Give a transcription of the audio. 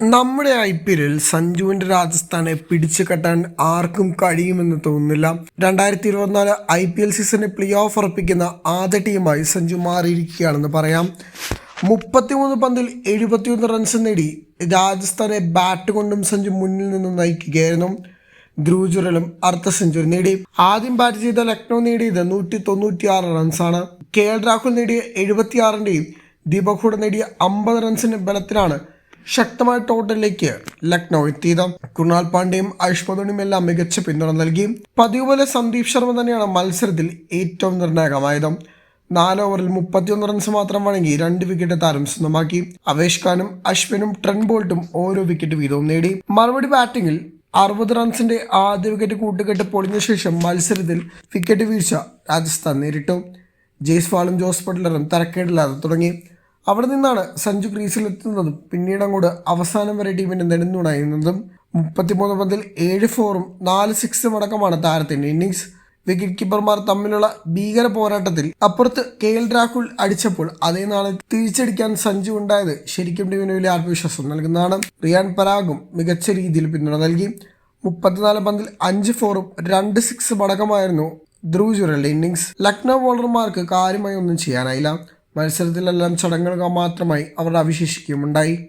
നമ്മുടെ I P എല്ലിൽ സഞ്ജുവിന്റെ രാജസ്ഥാനെ പിടിച്ചു കെട്ടാൻ ആർക്കും കഴിയുമെന്ന് തോന്നുന്നില്ല. രണ്ടായിരത്തി ഇരുപത്തിനാല് ഐ പി എൽ സീസണിൽ പ്ലേ ഓഫ് ഉറപ്പിക്കുന്ന ആദ്യ ടീമായി സഞ്ജു മാറിയിരിക്കുകയാണെന്ന് പറയാം. മുപ്പത്തിമൂന്ന് പന്തിൽ എഴുപത്തിയൊന്ന് റൺസ് നേടി രാജസ്ഥാനെ ബാറ്റ് കൊണ്ടും സഞ്ജു മുന്നിൽ നിന്നും നയിക്കുകയായിരുന്നു. ധ്രുവ് അർദ്ധ സെഞ്ചുറി നേടി. ആദ്യം ബാറ്റ് ചെയ്ത ലക്നൗ നേടിയത് നൂറ്റി തൊണ്ണൂറ്റി ആറ് റൺസാണ്. കെ എൽ രാഹുൽ നേടിയ എഴുപത്തിയാറിന്റെയും ദീപക് ഹൂഡ നേടിയ അമ്പത് റൺസിന്റെ ബലത്തിലാണ് ശക്തമായ ടോട്ടലിലേക്ക് ലക്നൗ എത്തിയത്. കൃണാൽ പാണ്ഡ്യയും ഐഷ്മധോണിയും എല്ലാം മികച്ച പിന്തുണ നൽകി. പതിവ് പോലെ സന്ദീപ് ശർമ്മ തന്നെയാണ് മത്സരത്തിൽ ഏറ്റവും നിർണായകമായത്. നാല് ഓവറിൽ മുപ്പത്തിയൊന്ന് റൺസ് മാത്രം വഴങ്ങി രണ്ട് വിക്കറ്റ് താരം സ്വന്തമാക്കി. അവേഷ് ഖാനും അശ്വിനും ട്രെൻ ബോൾട്ടും ഓരോ വിക്കറ്റ് വീതവും നേടി. മറുപടി ബാറ്റിംഗിൽ അറുപത് റൺസിന്റെ ആദ്യ വിക്കറ്റ് കൂട്ടുകെട്ട് പൊളിഞ്ഞ ശേഷം മത്സരത്തിൽ വിക്കറ്റ് വീഴ്ച രാജസ്ഥാൻ നേരിട്ടു. ജയ്സ്വാളും ജോസ് ബട്ട്ലറും തരക്കേടില്ലാതെ തുടങ്ങി. അവിടെ നിന്നാണ് സഞ്ജു ക്രീസിലെത്തുന്നതും പിന്നീട് അങ്ങോട്ട് അവസാനം വരെ ടീമിന്റെ നെടുന്നുണയുന്നതും മുപ്പത്തിമൂന്ന് പന്തിൽ ഏഴ് ഫോറും നാല് സിക്സും അടക്കമാണ് താരത്തിന്റെ ഇന്നിങ്സ് വിക്കറ്റ് കീപ്പർമാർ തമ്മിലുള്ള ഭീകര പോരാട്ടത്തിൽ അപ്പുറത്ത് കെ എൽ രാഹുൽ അടിച്ചപ്പോൾ അതേ നാളെ തിരിച്ചടിക്കാൻ സഞ്ജു ഉണ്ടായത് ശരിക്കും ടീമിന് വലിയ ആത്മവിശ്വാസം നൽകുന്നതാണ്. റിയാൻ പരാഗും മികച്ച രീതിയിൽ പിന്തുണ നൽകി. മുപ്പത്തിനാല് പന്തിൽ അഞ്ച് ഫോറും രണ്ട് സിക്സും അടക്കമായിരുന്നു ധ്രുവ് ജുറലിന്റെ ഇന്നിങ്സ് ലക്നൗ ബോളർമാർക്ക് കാര്യമായി ഒന്നും ചെയ്യാനായില്ല. മത്സരത്തിലെല്ലാം ചടങ്ങുകൾ മാത്രമായി അവർ അവശേഷിക്കുകയുമുണ്ടായി.